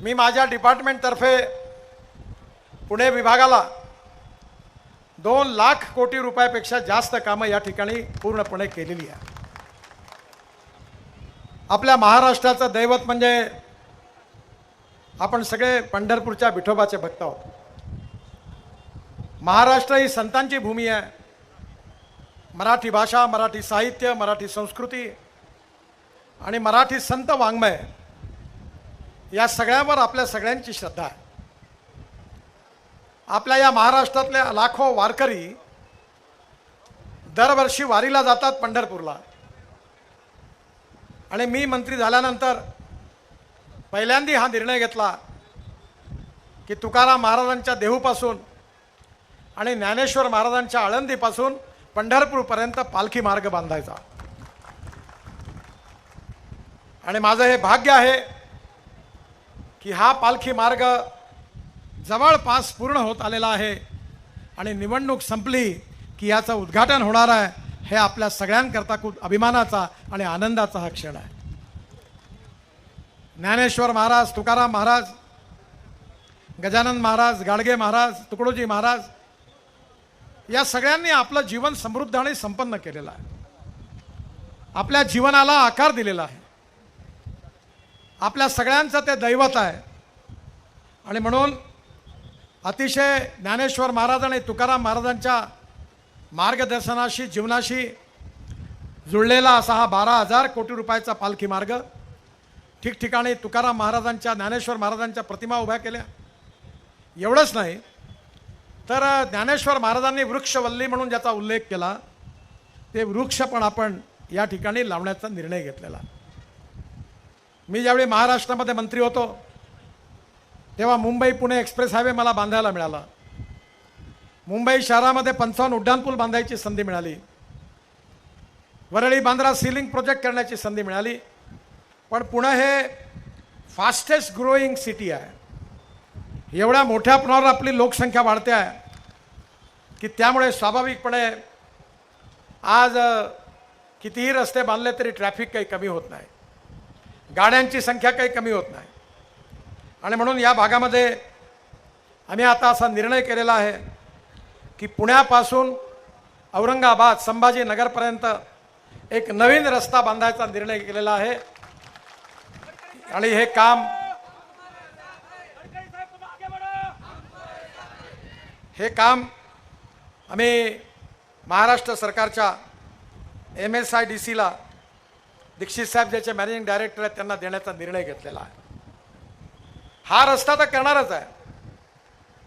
मी माझ्या डिपार्टमेंटतर्फे पुणे विभागाला दोन लाख कोटी रुपयापेक्षा जास्त कामं या ठिकाणी पूर्णपणे केलेली आहे. आपल्या महाराष्ट्राचं दैवत म्हणजे आपण सगळे पंढरपूरच्या विठोबाचे भक्त आहोत. महाराष्ट्र ही संतांची भूमी आहे. मराठी भाषा मराठी साहित्य मराठी संस्कृती आणि मराठी संत वाङ्मय या सगळ्यावर आपल्या सगळ्यांची श्रद्धा आहे. आपल्या या महाराष्ट्रातल्या लाखो वारकरी दरवर्षी वारीला जातात पंढरपूरला. आणि मी मंत्री झाल्यानंतर पहिल्यांदा हा निर्णय घेतला की तुकाराम महाराजांच्या देहूपासून आणि ज्ञानेश्वर महाराजांच्या आळंदीपासून पंढरपूरपर्यंत पालखी मार्ग बांधायचा. आणि माझं हे भाग्य आहे की हा पालखी मार्ग जवळपास पूर्ण होत आलेला आहे आणि निवडणूक संपली की याचं उद्घाटन होणार आहे हे आपल्या सगळ्यांकरता खूप अभिमानाचा आणि आनंदाचा हा क्षण आहे. ज्ञानेश्वर महाराज तुकाराम महाराज गजानन महाराज गाडगे महाराज तुकडोजी महाराज या सगळ्यांनी आपलं जीवन समृद्ध आणि संपन्न केलेलं आहे. आपल्या जीवनाला आकार दिलेला आहे. आपल्या सगळ्यांचं ते दैवत आहे. आणि म्हणून अतिशय ज्ञानेश्वर महाराज आणि तुकाराम महाराजांच्या मार्गदर्शनाशी जीवनाशी जुळलेला असा हा बारा हजार कोटी रुपयाचा पालखी मार्ग. ठिकठिकाणी तुकाराम महाराजांच्या ज्ञानेश्वर महाराजांच्या प्रतिमा उभ्या केल्या. एवढंच नाही तर ज्ञानेश्वर महाराजांनी वृक्षवल्ली म्हणून ज्याचा उल्लेख केला ते वृक्ष पण आपण या ठिकाणी लावण्याचा निर्णय घेतलेला. मी ज्यावेळी महाराष्ट्रामध्ये मंत्री होतो तेव्हा मुंबई पुणे एक्सप्रेस हायवे मला बांधायला मिळाला. मुंबई शहरामध्ये पंचावन्न उड्डाणपूल बांधायची संधी मिळाली. वरळी बांद्रा सिलिंग प्रोजेक्ट करण्याची संधी मिळाली. पण पुणे हे फास्टेस्ट ग्रोईंग सिटी आहे. एवढ्या मोठ्या प्रमाणावर आपली लोकसंख्या वाढते आहे की त्यामुळे स्वाभाविकपणे आज कितीही रस्ते बांधले तरी ट्रॅफिक काही कमी होत नाही. गाड्यांची संख्या काही कमी होत नाही. आणि म्हणून या भागामध्ये आम्ही आता असा निर्णय केलेला आहे की पुण्यापासून औरंगाबाद संभाजीनगरपर्यंत एक नवीन रस्ता बांधायचा निर्णय केलेला आहे. आणि हे काम हे काम आम्ही महाराष्ट्र सरकारच्या एम एस आय डी सीला दीक्षित साहेब ज्याचे मॅनेजिंग डायरेक्टर आहेत त्यांना देण्याचा निर्णय घेतलेला आहे. हा रस्ता तर करणारच आहे.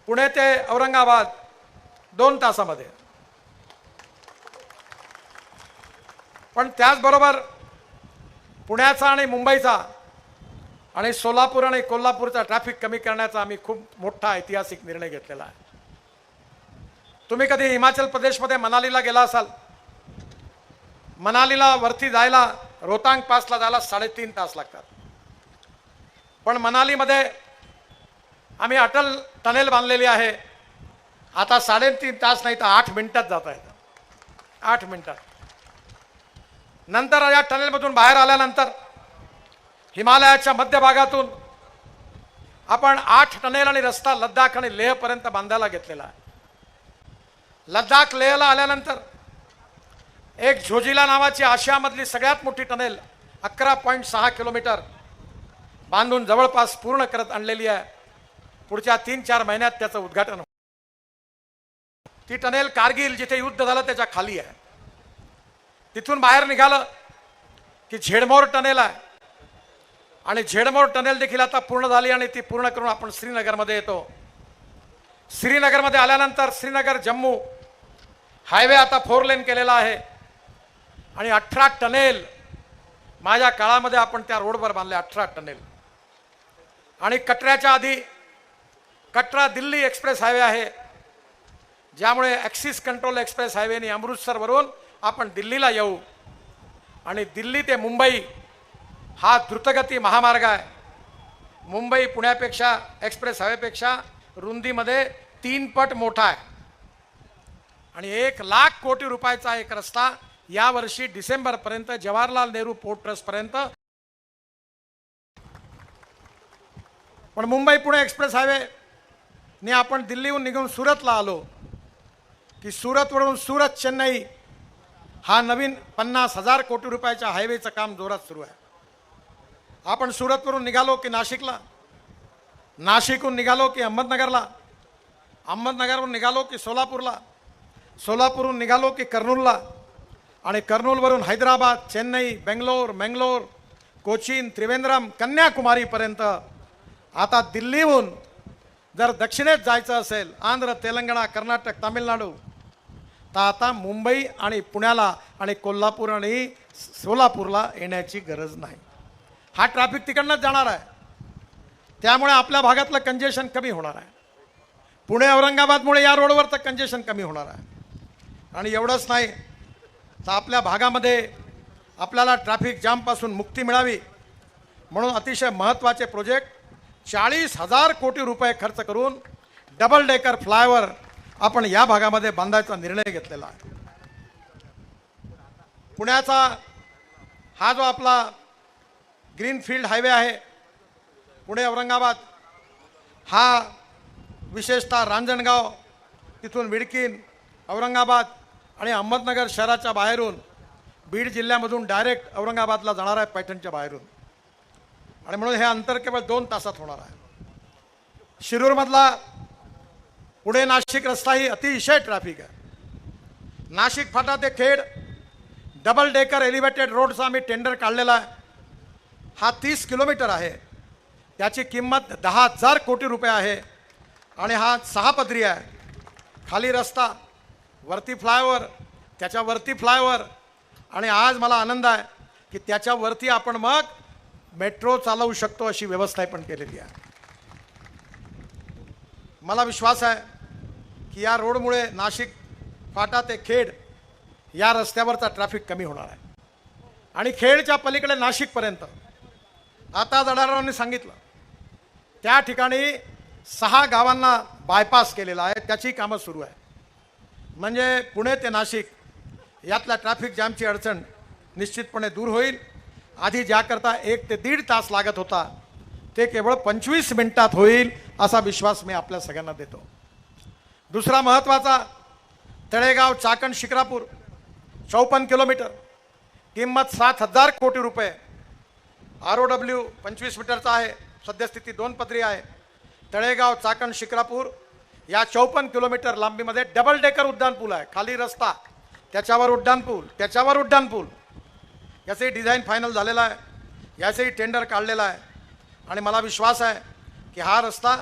पुणे ते औरंगाबाद दोन तासामध्ये. पण त्याचबरोबर पुण्याचा आणि मुंबईचा आणि सोलापूर आणि कोल्हापूरचा ट्रॅफिक कमी करण्याचा आम्ही खूप मोठा ऐतिहासिक निर्णय घेतलेला आहे. तुम्ही कधी हिमाचल प्रदेशमध्ये मनालीला गेला असाल? मनालीला वरती जायला रोहतांग पासला जायला साडेतीन तास लागतात. पण मनालीमध्ये आम्ही अटल टनेल बांधलेली आहे. आता साडेतीन तास नाही तर आठ मिनिटात जाता येतं. आठ मिनिटात. नंतर या टनेलमधून बाहेर आल्यानंतर हिमालयाच्या मध्यभागातून आपण आठ टनेल आणि रस्ता लद्दाख आणि लेहपर्यंत बांधायला घेतलेला आहे. लद्दाख लेहला आल्यानंतर एक झोजिला नावाची आशियामधली सगळ्यात मोठी टनेल अकरा पॉईंट सहा किलोमीटर बांधून जवळपास पूर्ण करत आणलेली आहे. पुढच्या तीन चार महिन्यात त्याचं उद्घाटन ती टनेल कारगिल जिथे युद्ध झालं त्याच्याखाली आहे. तिथून बाहेर निघालं की झेडमोर टनेल आहे. आणि झेडमोर टनेल देखील आता पूर्ण झाली आणि ती पूर्ण करून आपण श्रीनगरमध्ये येतो. श्रीनगरमध्ये आल्यानंतर श्रीनगर जम्मू हायवे आता फोर लेन केलेला आहे. आणि अठरा टनेल माझ्या काळामध्ये आपण त्या रोडवर बांधले अठरा टनेल. आणि कटऱ्याच्या आधी कटरा दिल्ली एक्सप्रेस हायवे आहे ज्यामुळे ॲक्सिस कंट्रोल एक्सप्रेस हायवेने अमृतसरवरून आपण दिल्लीला येऊ. आणि दिल्ली ते मुंबई हा द्रुतगती महामार्ग आहे. मुंबई पुण्यापेक्षा एक्सप्रेस हायवेपेक्षा रुंदीमध्ये तीन पट मोठा आहे. आणि एक लाख कोटी रुपयाचा एक रस्ता यावर्षी डिसेंबरपर्यंत जवाहरलाल नेहरू पोर्ट ट्रस्टपर्यंत पण मुंबई पुणे एक्सप्रेस हायवे ने आपण दिल्लीहून निघून सुरतला आलो की सुरतवरून सुरत चेन्नई हा नवीन पन्नास हजार कोटी रुपयाच्या हायवेचं काम जोरात सुरू आहे. आपण सुरतवरून निघालो की नाशिकला नाशिकहून निघालो की अहमदनगरला अहमदनगरहून निघालो की सोलापूरला सोलापूरहून निघालो की कर्नूलला आणि कर्नूलवरून हैदराबाद चेन्नई बेंगलोर मंगलोर कोचीन त्रिवेंद्रम कन्याकुमारीपर्यंत. आता दिल्लीहून जर दक्षिणेत जायचं असेल आंध्र तेलंगणा कर्नाटक तामिळनाडू तर आता मुंबई आणि पुण्याला आणि कोल्हापूर आणि सोलापूरला येण्याची गरज नाही. हा ट्रॅफिक तिकडनंच जाणार आहे. त्यामुळे आपल्या भागातलं कंजेशन कमी होणार आहे. पुणे औरंगाबादमुळे या रोडवर तर कंजेशन कमी होणार आहे. आणि एवढंच नाही तर आपल्या भागामध्ये आपल्याला ट्रॅफिक जामपासून मुक्ती मिळावी म्हणून अतिशय महत्त्वाचे प्रोजेक्ट चाळीस हजार कोटी रुपये खर्च करून डबल डेकर फ्लायओव्हर आपण या भागामध्ये बांधायचा निर्णय घेतलेला आहे. पुण्याचा हा जो आपला ग्रीनफील्ड हायवे आहे पुणे औरंगाबाद हा विशेषतः रांजणगाव तिथून विडकीन औरंगाबाद आणि अहमदनगर शहराच्या बाहेरून बीड जिल्ह्यामधून डायरेक्ट औरंगाबादला जाणार आहे पैठणच्या बाहेरून. आणि म्हणून हे अंतर केवळ दोन तासात होणार आहे. शिरूरमधला पुणे नाशिक रस्ताही अतिशय ट्रॅफिक आहे. नाशिक फाटा ते खेड डबल डेकर एलिव्हेटेड रोडचा आम्ही टेंडर काढलेला आहे. हा तीस किलोमीटर आहे. त्याची किंमत दहा हजार कोटी रुपये आहे. आणि हा सहा पदरी आहे. खाली रस्ता वरती फ्लायओव्हर त्याच्यावरती फ्लायओव्हर. आणि आज मला आनंद आहे की त्याच्यावरती आपण मग मेट्रो चालवू शकतो अशी व्यवस्था पण केलेली आहे. मला विश्वास आहे की या रोडमुळे नाशिक फाटा ते खेड या रस्त्यावरचा ट्रॅफिक कमी होणार आहे. आणि खेडच्या पलीकडे नाशिकपर्यंत आता जडारावांनी सांगितलं त्या ठिकाणी सहा गावांना बायपास केलेला आहे त्याची कामं सुरू आहे म्हणजे पुणे ते नाशिक यातल्या ट्रॅफिक जॅमची अडचण निश्चितपणे दूर होईल. आधी ज्याकरता एक ते दीड तास लागत होता ते केवळ पंचवीस मिनिटात होईल असा विश्वास मी आपल्या सगळ्यांना देतो. दुसरा महत्त्वाचा तळेगाव चाकण शिक्रापूर चौपन्न किलोमीटर किंमत सात हजार कोटी रुपये. आर ओ डब्ल्यू पंचवीस मीटरचा आहे सद्यस्थिती दोन पदरी आहे. तळेगाव चाकण शिक्रापूर या चौपन्न किलोमीटर लांबीमध्ये डबल डेकर उड्डाणपूल आहे. खाली रस्ता त्याच्यावर उड्डाणपूल त्याच्यावर उड्डाणपूल याचंही डिझाईन फायनल झालेलं आहे. याचंही टेंडर काढलेला आहे. आणि मला विश्वास आहे की हा रस्ता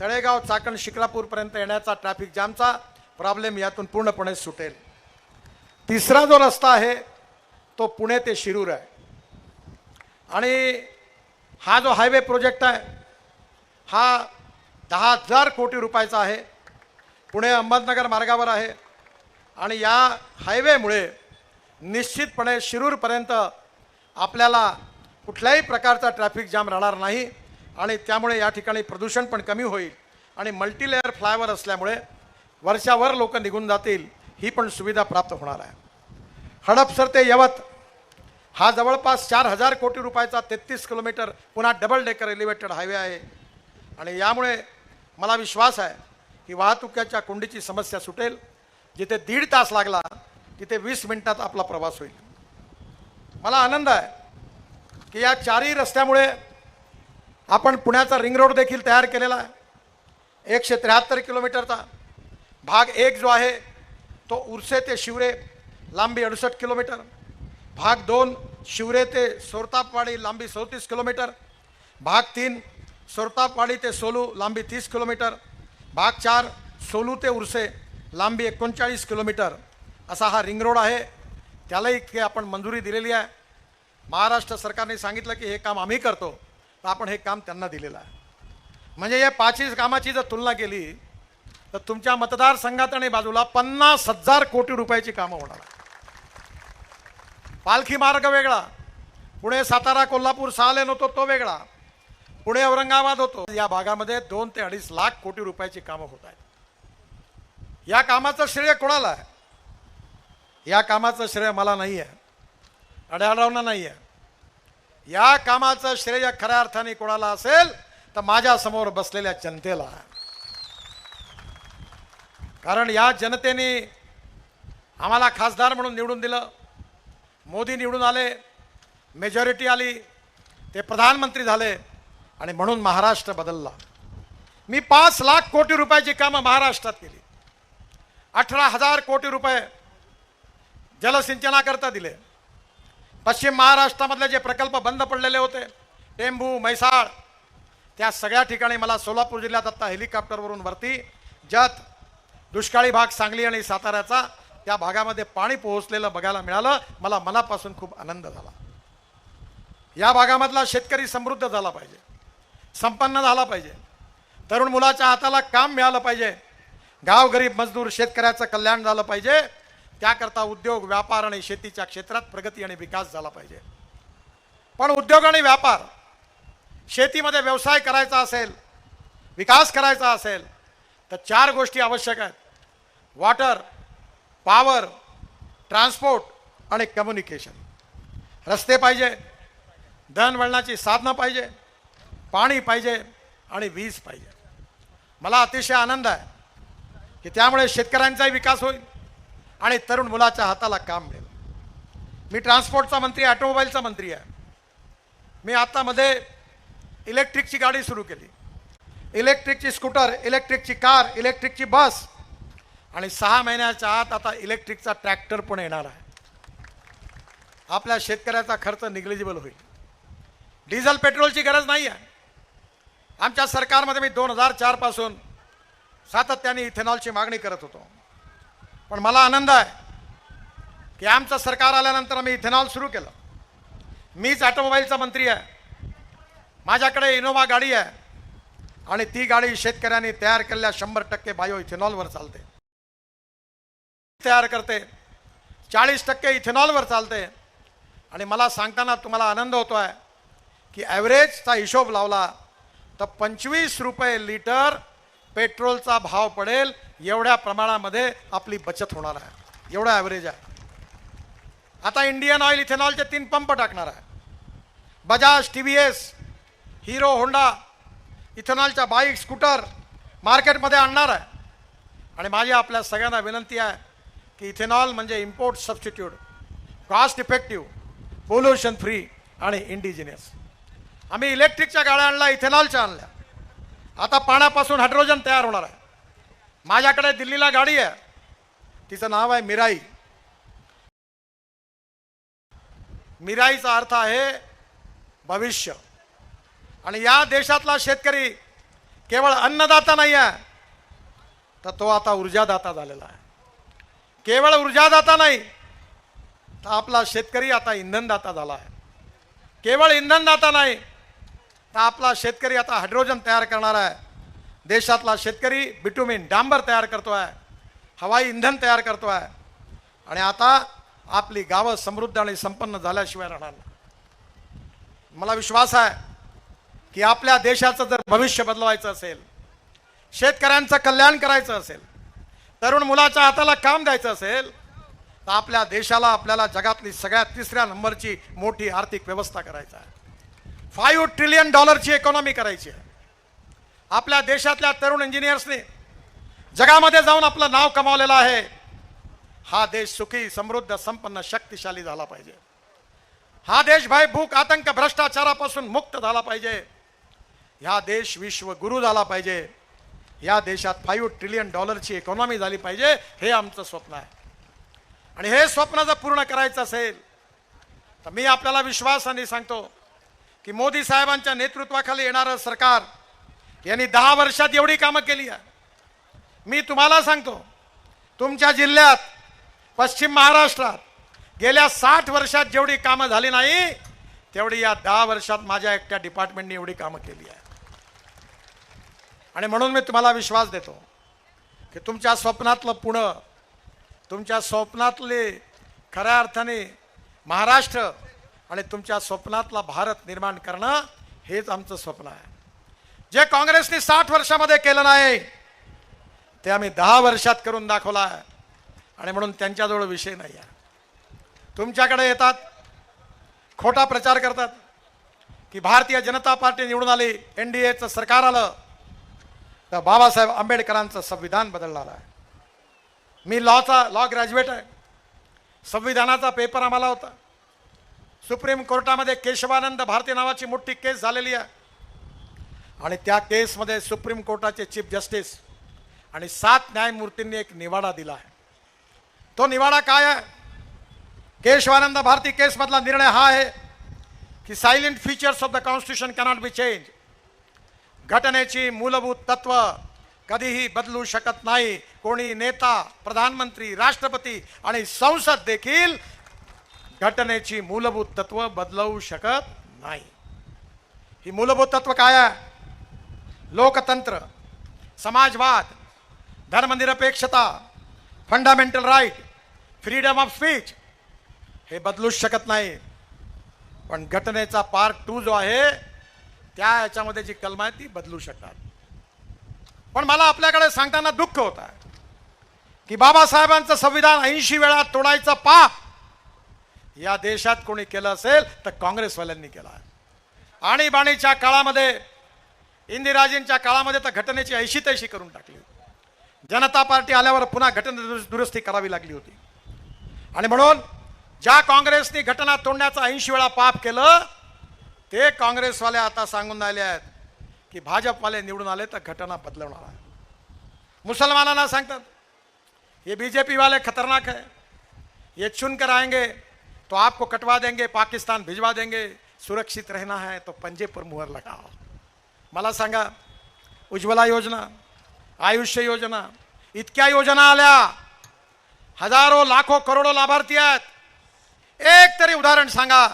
तळेगाव चाकण शिक्रापूरपर्यंत येण्याचा ट्रॅफिक जामचा प्रॉब्लेम यातून पूर्णपणे सुटेल. तिसरा जो रस्ता आहे तो पुणे ते शिरूर आहे. आणि हा जो हायवे प्रोजेक्ट आहे हा दहा हजार कोटी रुपयाचा आहे. पुणे अहमदनगर मार्गावर आहे. आणि या हायवेमुळे निश्चितपणे शिरूरपर्यंत आपल्याला कुठल्याही प्रकारचा ट्रॅफिक जाम राहणार नाही. आणि त्यामुळे या ठिकाणी प्रदूषण पण कमी होईल. आणि मल्टीलेअर फ्लायवर असल्यामुळे वर्षावर लोक निघून जातील ही पण सुविधा प्राप्त होणार आहे. हडपसर ते यवत हा जवळपास चार हजार कोटी रुपयाचा तेहतीस किलोमीटर पुन्हा डबल डेकर एलिव्हेटेड हायवे आहे. आणि यामुळे मला विश्वास आहे की वाहतुकीच्या कोंडीची समस्या सुटेल. जिथे दीड तास लागला तिथे वीस मिनिटात आपला प्रवास होईल. मला आनंद आहे की या चारही रस्त्यामुळे आपण पुण्याचा रिंग रोड देखील तयार केलेला आहे. एकशे त्र्याहत्तर किलोमीटरचा भाग एक जो आहे तो उर्से ते शिवरे लांबी अडुसष्ट किलोमीटर. भाग दोन शिवरे ते सोरतापवाडी लांबी सदतीस किलोमीटर. भाग तीन सुरतापवाडी ते सोलू लांबी तीस किलोमीटर भाग चार सोलू ते उर्से लांबी एकोणचाळीस किलोमीटर असा हा रिंग रोड आहे त्यालाही की आपण मंजुरी दिलेली आहे महाराष्ट्र सरकारने सांगितलं की हे काम आम्ही करतो तर आपण हे काम त्यांना दिलेलं आहे म्हणजे या पाचही कामाची जर तुलना केली तर तुमच्या मतदारसंघात आणि बाजूला पन्नास हजार कोटी रुपयाची कामं होणार पालखी मार्ग वेगळा पुणे सातारा कोल्हापूर सहा लेन होतो तो वेगळा पुणे औरंगाबाद होतो. या भागामध्ये दोन ते अडीच लाख कोटी रुपयाची कामं होत आहेत. या कामाचं श्रेय कोणाला आहे? या कामाचं श्रेय मला नाही आहे अड्याळावना नाही आहे या कामाचं श्रेय खऱ्या अर्थाने कोणाला असेल तर माझ्यासमोर बसलेल्या जनतेला. कारण या जनतेने आम्हाला खासदार म्हणून निवडून दिलं. मोदी निवडून आले मेजॉरिटी आली ते प्रधानमंत्री झाले. आणि म्हणून महाराष्ट्र बदलला. मी पाच लाख कोटी रुपयाची कामं महाराष्ट्रात केली. अठरा हजार कोटी रुपये जलसिंचनाकरता दिले. पश्चिम महाराष्ट्रामधले जे प्रकल्प बंद पडलेले होते टेंभू म्हैसाळ त्या सगळ्या ठिकाणी मला सोलापूर जिल्ह्यात आता हेलिकॉप्टरवरून वरती ज्यात दुष्काळी भाग सांगली आणि साताऱ्याचा त्या भागामध्ये पाणी पोहोचलेलं बघायला मिळालं. मला मनापासून खूप आनंद झाला. या भागामधला शेतकरी समृद्ध झाला पाहिजे. संपन्न झाला पाहिजे. तरुण मुलाच्या हाताला काम मिळालं पाहिजे. गाव गरीब मजदूर शेतकऱ्याचं कल्याण झालं पाहिजे. त्याकरता उद्योग व्यापार आणि शेतीच्या क्षेत्रात प्रगती आणि विकास झाला पाहिजे. पण उद्योग आणि व्यापार शेतीमध्ये व्यवसाय करायचा असेल विकास करायचा असेल तर चार गोष्टी आवश्यक आहेत. वॉटर पॉवर ट्रान्सपोर्ट आणि कम्युनिकेशन. रस्ते पाहिजे दळणवळणाची साधनं पाहिजे पाणी पाहिजे आणि वीज पाहिजे. मला अतिशय आनंद आहे की त्यामुळे शेतकऱ्यांचाही विकास होईल आणि तरुण मुलाच्या हाताला काम मिळेल. मी ट्रान्सपोर्टचा मंत्री ऑटोमोबाईलचा मंत्री आहे. मी आता मध्ये इलेक्ट्रिकची गाडी सुरू केली. इलेक्ट्रिकची स्कूटर इलेक्ट्रिकची कार इलेक्ट्रिकची बस आणि सहा महिन्याच्या आत आता इलेक्ट्रिकचा ट्रॅक्टर पण येणार आहे. आपल्या शेतकऱ्याचा खर्च निग्लिजिबल होईल. डिझेल पेट्रोलची गरज नाही आहे आमच्या सरकारमध्ये मी दोन हजार चारपासून सातत्याने इथेनॉलची मागणी करत होतो. पण मला आनंद आहे की आमचं सरकार आल्यानंतर आम्ही इथेनॉल सुरू केलं. मीच ऑटोमोबाईलचा मंत्री आहे. माझ्याकडे इनोवा गाडी आहे. आणि ती गाडी शेतकऱ्यांनी तयार केलेल्या शंभर टक्के बायो इथेनॉलवर चालते. तयार करते. चाळीस टक्के इथेनॉलवर चालते. आणि मला सांगताना तुम्हाला आनंद होतो आहे की ॲव्हरेजचा हिशोब लावला तर पंचवीस रुपये लिटर पेट्रोलचा भाव पडेल. एवढ्या प्रमाणामध्ये आपली बचत होणार आहे. एवढा ॲव्हरेज आहे. आता इंडियन ऑइल इथेनॉलचे तीन पंप टाकणार आहे. Bajaj T V S Hero Honda इथेनॉलच्या बाईक स्कूटर मार्केटमध्ये आणणार आहे. आणि माझी आपल्या सगळ्यांना विनंती आहे की इथेनॉल म्हणजे import substitute cost effective pollution free आणि इंडिजिनियस आम्ही इलेक्ट्रिकच्या गाड्या आणल्या इथेनॉलच्या आणल्या. आता पाण्यापासून हायड्रोजन तयार होणार आहे. माझ्याकडे दिल्लीला गाडी आहे. तिचं नाव आहे मिराई. मिराईचा अर्थ आहे भविष्य. आणि या देशातला शेतकरी केवळ अन्नदाता नाही आहे तर तो आता ऊर्जादाता झालेला आहे. केवळ ऊर्जादाता नाही तर आपला शेतकरी आता इंधनदाता झाला आहे. केवळ इंधनदाता नाही तर आपला शेतकरी आता हायड्रोजन तयार करणार आहे. देशातला शेतकरी बिटुमिन डांबर तयार करतो आहे हवाई इंधन तयार करतो आहे आणि आता आपली गावं समृद्ध आणि संपन्न झाल्याशिवाय राहणार मला विश्वास आहे की आपल्या देशाचं जर भविष्य बदलवायचं असेल शेतकऱ्यांचं कल्याण करायचं असेल तरुण मुलाच्या हाताला काम द्यायचं असेल तर आपल्या देशाला आपल्याला जगातली सगळ्यात तिसऱ्या नंबरची मोठी आर्थिक व्यवस्था करायचं आहे. फाईव्ह ट्रिलियन डॉलरची इकॉनॉमी करायची आहे. आपल्या देशातल्या तरुण इंजिनियर्सने जगामध्ये जाऊन आपलं नाव कमावलेलं आहे. हा देश सुखी समृद्ध संपन्न शक्तिशाली झाला पाहिजे. हा देश भयभूक आतंक भ्रष्टाचारापासून मुक्त झाला पाहिजे. ह्या देश विश्वगुरु झाला पाहिजे. या देशात फाईव्ह ट्रिलियन डॉलरची इकॉनॉमी झाली पाहिजे हे आमचं स्वप्न आहे. आणि हे स्वप्न जर पूर्ण करायचं असेल तर मी आपल्याला विश्वासाने सांगतो की मोदी साहेबांच्या नेतृत्वाखाली येणारं सरकार यांनी दहा वर्षात एवढी कामं केली आहे. मी तुम्हाला सांगतो तुमच्या जिल्ह्यात पश्चिम महाराष्ट्रात गेल्या साठ वर्षात जेवढी कामं झाली नाही तेवढी या दहा वर्षात माझ्या एकट्या डिपार्टमेंटने एवढी कामं केली आहे. आणि म्हणून मी तुम्हाला विश्वास देतो की तुमच्या स्वप्नातलं पुणं तुमच्या स्वप्नातले खऱ्या अर्थाने महाराष्ट्र आणि तुमच्या स्वप्नातला भारत निर्माण करणं हेच आमचं स्वप्न आहे. जे काँग्रेसने साठ वर्षामध्ये केलं नाही ते आम्ही दहा वर्षात करून दाखवलं आहे. आणि म्हणून त्यांच्याजवळ विषय नाही आहे. तुमच्याकडे येतात खोटा प्रचार करतात की भारतीय जनता पार्टी निवडून आली एन डी एचं सरकार आलं तर बाबासाहेब आंबेडकरांचं संविधान बदलणार आहे. मी लॉचा लॉ ग्रॅज्युएट आहे. संविधानाचा पेपर आम्हाला होता. सुप्रीम कोर्टामध्ये केशवानंद भारती नावाची मोठी केस झालेली आहे. आणि त्या केसमध्ये सुप्रीम कोर्टाचे चीफ जस्टिस आणि सात न्यायमूर्तींनी एक निवाडा दिला आहे. तो निवाडा काय आहे? केशवानंद भारती केसमधला निर्णय हा आहे की salient features of the constitution cannot be change घटनेची मूलभूत तत्व कधीही बदलू शकत नाही. कोणी नेता प्रधानमंत्री राष्ट्रपती आणि संसद देखील घटनेची मूलभूत तत्व बदलवू शकत नाही ही मूलभूत तत्व काय आहे लोकतंत्र समाजवाद धर्मनिरपेक्षता fundamental right freedom of speech हे बदलूच शकत नाही पण घटनेचा पार्ट टू जो आहे त्या याच्यामध्ये जी कलम आहे ती बदलू शकतात पण मला आपल्याकडे सांगताना दुःख होत आहे की बाबासाहेबांचं संविधान ऐंशी वेळा तोडायचं पाप या देशात कोणी केलं असेल तर काँग्रेसवाल्यांनी केलं आहे. आणीबाणीच्या काळामध्ये इंदिराजींच्या काळामध्ये तर घटनेची ऐशी तैशी करून टाकली जनता पार्टी आल्यावर पुन्हा घटना दुरुस्ती करावी लागली होती. आणि म्हणून ज्या काँग्रेसनी घटना तोडण्याचं ऐंशी वेळा पाप केलं ते काँग्रेसवाले आता सांगून राहिले आहेत की भाजपवाले निवडून आले तर घटना बदलवणार आहे मुसलमानांना सांगतात हे बीजेपी वाले खतरनाक है ये चुनकर आएंगे तो आपको कटवा देंगे पाकिस्तान भिजवा देंगे सुरक्षित रहना है तो पंजे पर मुहर लगाओ। मला सांगा उज्ज्वला योजना आयुष्य योजना इतक्या योजना आल्या हजारो लाखो करोडो लाभार्थी आहेत। एक तरी उदाहरण सांगा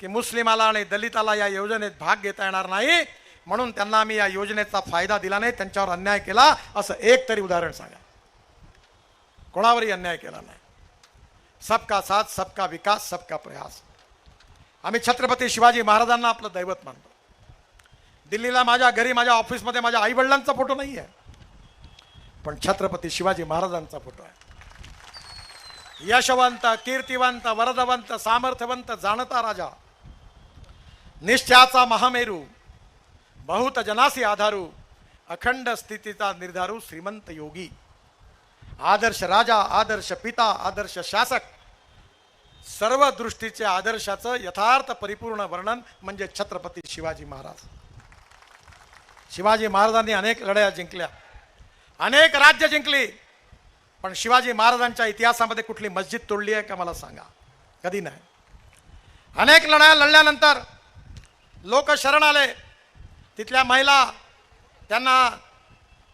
की मुस्लिमाला आणि दलिताला या योजनेत भाग घेता येणार नाही म्हणून त्यांना आम्ही या योजनेचा फायदा दिला नाही त्यांच्यावर अन्याय केला असं एक तरी उदाहरण सांगा। कोणावरही अन्याय केला नाही। सबका साथ सबका विकास सबका प्रयास. आम्ही छत्रपती शिवाजी महाराजांना आपलं दैवत मानतो. दिल्लीला माझ्या घरी माझ्या ऑफिसमध्ये माझ्या आईवडिलांचा फोटो नाही आहे. पण छत्रपती शिवाजी महाराजांचा फोटो आहे. यशवंत कीर्तिवंत वरदवंत सामर्थ्यवंत जाणता राजा निश्चयाचा महामेरू बहुत जनासी आधारू अखंड स्थितीचा निर्धारू श्रीमंत योगी. आदर्श राजा आदर्श पिता आदर्श शासक. सर्व दृष्टीचे आदर्शाचं यथार्थ परिपूर्ण वर्णन म्हणजे छत्रपती शिवाजी महाराज. शिवाजी महाराजांनी अनेक लढाया जिंकल्या. अनेक राज्य जिंकली. पण शिवाजी महाराजांच्या इतिहासामध्ये कुठली मस्जिद तोडली आहे का मला सांगा. कधी नाही. अनेक लढाया लढल्यानंतर लोक शरण आले. तिथल्या महिला त्यांना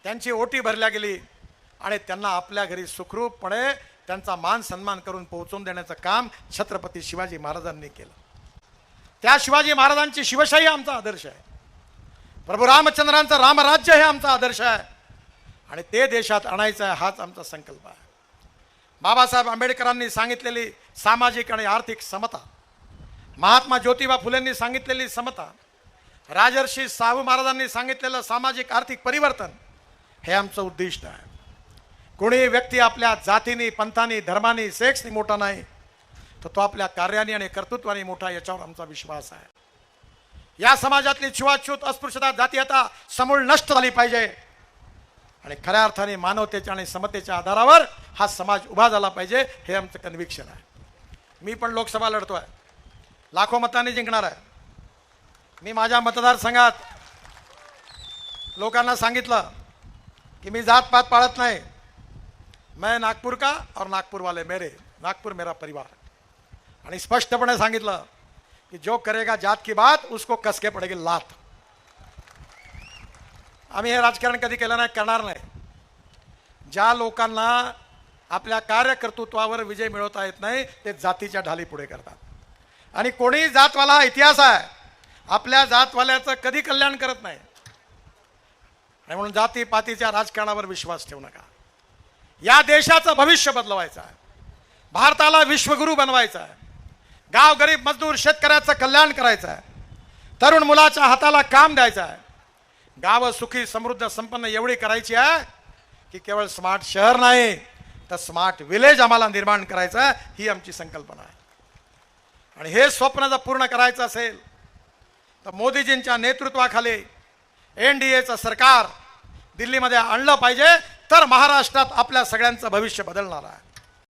त्यांची ओटी भरल्या गेली. आणि त्यांना आपल्या घरी सुखरूपपणे त्यांचा मान सन्मान करून पोहोचवून देण्याचं काम छत्रपती शिवाजी महाराजांनी केलं. त्या शिवाजी महाराजांची शिवशाही आमचा आदर्श आहे. प्रभू रामचंद्रांचं रामराज्य हे आमचा आदर्श आहे. आणि ते देशात आणायचं आहे हाच आमचा संकल्प आहे. बाबासाहेब आंबेडकरांनी सांगितलेली सामाजिक आणि आर्थिक समता महात्मा ज्योतिबा फुलेंनी सांगितलेली समता राजर्षी साहू महाराजांनी सांगितलेलं सामाजिक आर्थिक परिवर्तन हे आमचं उद्दिष्ट आहे. कोणी व्यक्ती आपल्या जातीने पंथाने धर्माने सेक्सनी मोठा नाही तर तो आपल्या कार्याने आणि कर्तृत्वाने मोठा याच्यावर आमचा विश्वास आहे. या समाजातली छुवाछूत अस्पृश्यता जातीयता समूळ नष्ट झाली पाहिजे. आणि खऱ्या अर्थाने मानवतेच्या आणि समतेच्या आधारावर हा समाज उभा झाला पाहिजे हे आमचं कन्व्हिक्शन आहे. मी पण लोकसभा लढतो आहे लाखो मतांनी जिंकणार आहे. मी माझ्या मतदारसंघात लोकांना सांगितलं की मी जात पात पाळत नाही. मैं नागपूर का और नागपूर वाले मेरे नागपूर मेरा परिवार। आणि स्पष्टपणे सांगितलं की जो करेगा जात की बात उसको कसके पडेगी लात। आम्ही हे राजकारण कधी केलं नाही करणार नाही. ज्या लोकांना आपल्या कार्यकर्तृत्वावर विजय मिळवता येत नाही ते जातीच्या ढाली पुढे करतात. आणि कोणी जातवाला हा इतिहास आहे आपल्या जातवाल्याचं कधी कल्याण करत नाही. आणि म्हणून जाती पातीच्या राजकारणावर विश्वास ठेवू नका. या देशाचं भविष्य बदलवायचं आहे. भारताला विश्वगुरू बनवायचं आहे. गाव गरीब मजदूर शेतकऱ्याचं कल्याण करायचं आहे. तरुण मुलाच्या हाताला काम द्यायचं आहे. गावं सुखी समृद्ध संपन्न एवढी करायची आहे की केवळ स्मार्ट शहर नाही तर स्मार्ट विलेज आम्हाला निर्माण करायचं आहे ही आमची संकल्पना आहे. आणि हे स्वप्न जर पूर्ण करायचं असेल तर मोदीजींच्या नेतृत्वाखाली एन डी एचं सरकार दिल्लीमध्ये आणलं पाहिजे तर महाराष्ट्रात आपल्या सगळ्यांचं भविष्य बदलणार आहे.